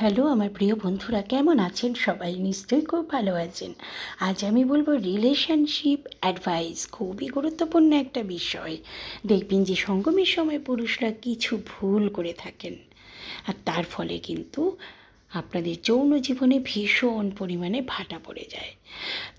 Hello, আমার প্রিয় বন্ধুরা, কেমন আছেন সবাই? নিশ্চয়ই খুব ভালো আছেন। আজ আমি বলব রিলেশনশিপ অ্যাডভাইস খুবই গুরুত্বপূর্ণ একটা বিষয়। দেখবেন যে সঙ্গমের সময় পুরুষরা কিছু ভুল করে থাকেন। আর তার ফলে কিন্তু আপনাদের যৌন জীবনে ভীষণ পরিমাণে ভাটা পড়ে যায়।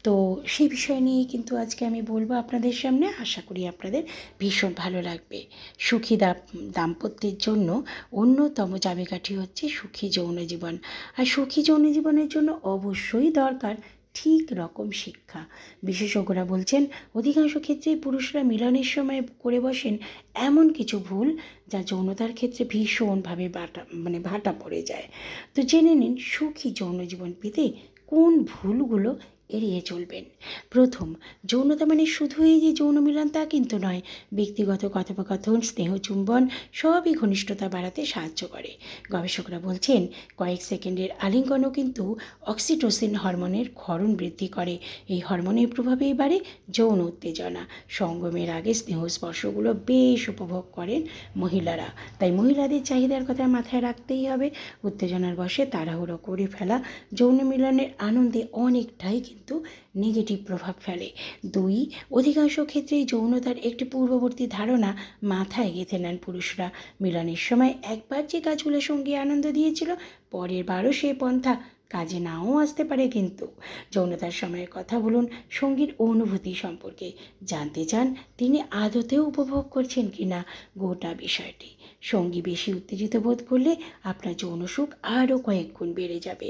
তো সেই বিষয় নিয়ে কিন্তু আজকে আমি বলব আপনাদের সামনে। আশা করি আপনাদের ভীষণ ভালো লাগবে। সুখী দাম্পত্যের জন্য অন্যতম চাবিকাঠি হচ্ছে সুখী যৌন জীবন। আর সুখী যৌন জীবনের জন্য অবশ্যই দরকার ঠিক রকম শিক্ষা। বিশেষজ্ঞরা বলছেন, অধিকাংশ ক্ষেত্রেই পুরুষরা মিলনের সময় করে বসেন এমন কিছু ভুল যা যৌনতার ক্ষেত্রে ভীষণভাবে বাটা মানে ভাটা পড়ে যায়। তো জেনে নিন, সুখী যৌন জীবন পেতে কোন ভুলগুলো এড়িয়ে চলবেন। প্রথম যৌনতা মানে শুধুই যে যৌন মিলন তা কিন্তু নয়, ব্যক্তিগত কথোপকথন, স্নেহ চুম্বন সবই ঘনিষ্ঠতা বাড়াতে সাহায্য করে। গবেষকরা বলছেন, কয়েক সেকেন্ডের আলিঙ্গনও কিন্তু অক্সিটোসিন হরমোনের ক্ষরণ বৃদ্ধি করে। এই হরমোনের প্রভাবেই বাড়ে যৌন উত্তেজনা। সঙ্গমের আগে স্নেহ স্পর্শগুলো বেশ উপভোগ করেন মহিলারা। তাই মহিলাদের চাহিদার কথা মাথায় রাখতেই হবে। উত্তেজনার বসে তাড়াহুড়ো করে ফেলা যৌন মিলনের আনন্দে অনেকটাই কিন্তু নেগেটিভ প্রভাব ফেলে। দুই, অধিকাংশ ক্ষেত্রেই যৌনতার একটি পূর্ববর্তী ধারণা মাথায় গেঁথে নেন পুরুষরা। মিলনের সময় একবার যে কাজগুলো সঙ্গী আনন্দ দিয়েছিল, পরের বারও সে পন্থা কাজে নাও আসতে পারে কিন্তু। যৌনতার সময়ের কথা বলুন, সঙ্গীর অনুভূতি সম্পর্কে। জানতে চান, তিনি আদতেও উপভোগ করছেন কি না গোটা বিষয়টি। সঙ্গী বেশি উত্তেজিত বোধ করলে আপনার যৌন সুখ আরও কয়েক গুণ বেড়ে যাবে।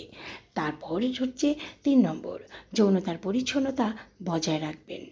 তারপর হচ্ছে তিন নম্বর, যৌনতার পরিচ্ছন্নতা বজায় রাখবেন।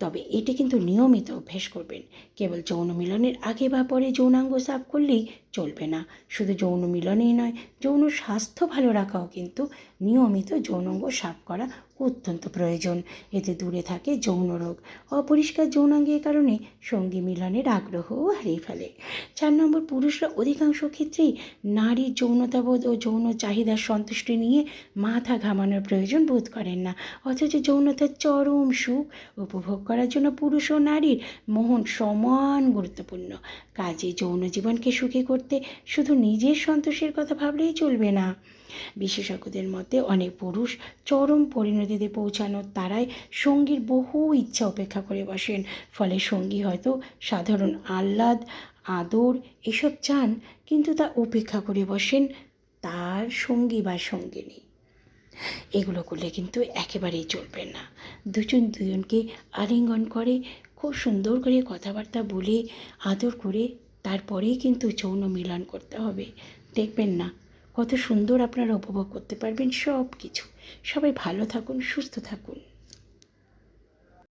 তবে এটি কিন্তু নিয়মিত অভ্যেস করবেন। কেবল যৌন মিলনের আগে বা পরে যৌনাঙ্গ সাফ করলেই চলবে না। শুধু যৌন মিলনেই নয়, যৌন স্বাস্থ্য ভালো রাখাও কিন্তু নিয়মিত যৌনাঙ্গ সাফ করা অত্যন্ত প্রয়োজন। এতে দূরে থাকে যৌন রোগ। অপরিষ্কার যৌনাঙ্গের কারণে সঙ্গী মিলনের আগ্রহও হারিয়ে ফেলে। চার নম্বর, পুরুষরা অধিকাংশ ক্ষেত্রেই নারীর যৌনতাবোধ ও যৌন চাহিদার সন্তুষ্টি নিয়ে মাথা ঘামানোর প্রয়োজন বোধ করেন না। অথচ যৌনতার চরম সুখ উপভোগ করার জন্য পুরুষ ও নারীর মোহন সমান গুরুত্বপূর্ণ। কাজে যৌন জীবনকে সুখী করতে শুধু নিজের সন্তোষের কথা ভাবলেই চলবে না। বিশেষজ্ঞদের মতে অনেক পুরুষ চরম পরিণতিতে পৌঁছানোর তারাই সঙ্গীর বহু ইচ্ছা উপেক্ষা করে বসেন। ফলে সঙ্গী হয়তো সাধারণ আহ্লাদ, আদর এসব চান, কিন্তু তা উপেক্ষা করে বসেন তার সঙ্গী বা সঙ্গিনী। এগুলো করলে কিন্তু একেবারেই চলবে না। দুজন দুজনকে আলিঙ্গন করে, খুব সুন্দর করে কথাবার্তা বলে, আদর করে তারপরেই কিন্তু যৌন মিলন করতে হবে। দেখবেন না, কত সুন্দর আপনারা উপভোগ করতে পারবেন সব কিছু সবাই ভালো থাকুন, সুস্থ থাকুন।